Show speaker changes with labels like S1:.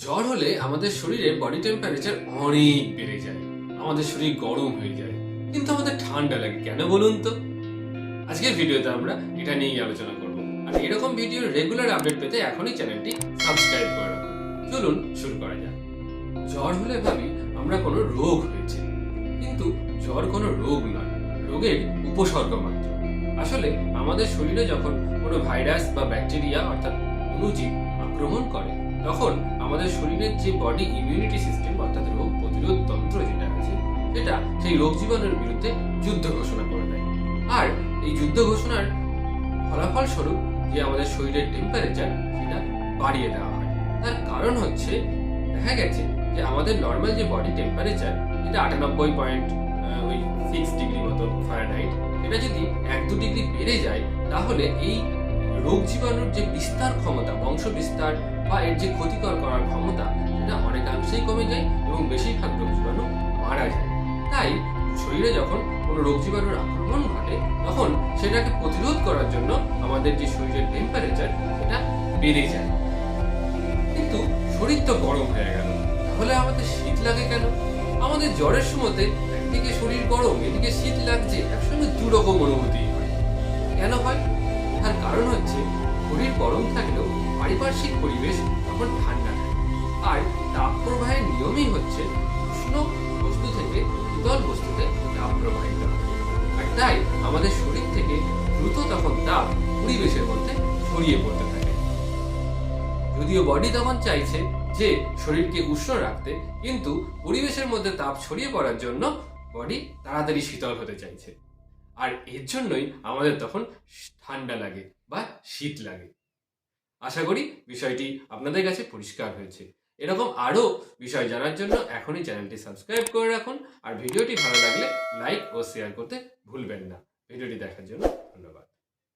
S1: জ্বর হলে আমাদের শরীরে বডি টেম্পারেচার অনেক বেড়ে যায়। আমাদের শরীর গরম হয়ে যায়। কিন্তু আমাদের ঠান্ডা লাগে কেন বলুন তো? আজকের ভিডিওতে আমরা এটা নিয়েই আলোচনা করব। আর এরকম ভিডিওর রেগুলার আপডেট পেতে এখনই চ্যানেলটি সাবস্ক্রাইব করে রাখুন। চলুন শুরু করা যাক। জ্বর হলে ভাবি আমরা কোনো রোগ হয়েছে। কিন্তু জ্বর কোনো রোগ নয়, রোগের উপসর্গ মাত্র। আসলে আমাদের শরীরে যখন কোনো ভাইরাস বা ব্যাকটেরিয়া অর্থাৎ অণুজীব আক্রমণ করে, তখন আমাদের শরীরের যে বডি ইমিউনিটি সিস্টেম অর্থাৎ রোগ প্রতিরোধ তন্ত্র যেটা আছে সেটা সেই রোগ জীবাণুর বিরুদ্ধে যুদ্ধ ঘোষণা করে দেয়। আর এই যুদ্ধ ঘোষণার ফলাফল স্বরূপ যে আমাদের শরীরের টেম্পারেচার সেটা বাড়িয়ে দেওয়া হয়। তার কারণ হচ্ছে, দেখা গেছে যে আমাদের নর্মাল যে বডি টেম্পারেচার এটা আটানব্বই পয়েন্ট ওই সিক্স ডিগ্রি মতো ফারেনহাইট এটা যদি এক দু ডিগ্রি বেড়ে যায়, তাহলে এই রোগ জীবাণুর যে বিস্তার ক্ষমতা, বংশ বিস্তার বা এর যে ক্ষতিকর করার ক্ষমতা, সেটা অনেকাংশেই কমে যায় এবং বেশিরভাগ রোগ জীবাণু মারা যায়। তাই শরীরে যখন কোনো রোগ জীবাণুর আক্রমণ ঘটে, তখন সেটাকে প্রতিরোধ করার জন্য আমাদের যে শরীরের টেম্পারেচার সেটা বেড়ে যায়। কিন্তু শরীর তো গরম হয়ে গেল, তাহলে আমাদের শীত লাগে কেন? আমাদের জ্বরের সময়তে একদিকে শরীর গরম, এদিকে শীত লাগছে, একসঙ্গে দু রকম অনুভূতি হয়। কেন হয়? গরম থাকলেও পারিপার্শ্বিক পরিবেশ তখন ঠান্ডা থাকে। আর তাপ প্রবাহের নিয়মই হচ্ছে উষ্ণ বস্তু থেকে শীতল বস্তুতে তাপ প্রবাহিত আর তাই আমাদের শরীর থেকে দ্রুত তখন তাপ পরিবেশের মধ্যে ছড়িয়ে পড়তে থাকে। যদিও বডি তখন চাইছে যে শরীরকে উষ্ণ রাখতে, কিন্তু পরিবেশের মধ্যে তাপ ছড়িয়ে পড়ার জন্য বডি তাড়াতাড়ি শীতল হতে চাইছে। আর এর জন্যই আমাদের তখন ঠান্ডা লাগে বা শীত লাগে। আশা করি বিষয়টি আপনাদের কাছে পরিষ্কার হয়েছে। এরকম আরও বিষয় জানার জন্য এখনই চ্যানেলটি সাবস্ক্রাইব করে রাখুন আর ভিডিওটি ভালো লাগলে লাইক ও শেয়ার করতে ভুলবেন না। ভিডিওটি দেখার জন্য ধন্যবাদ।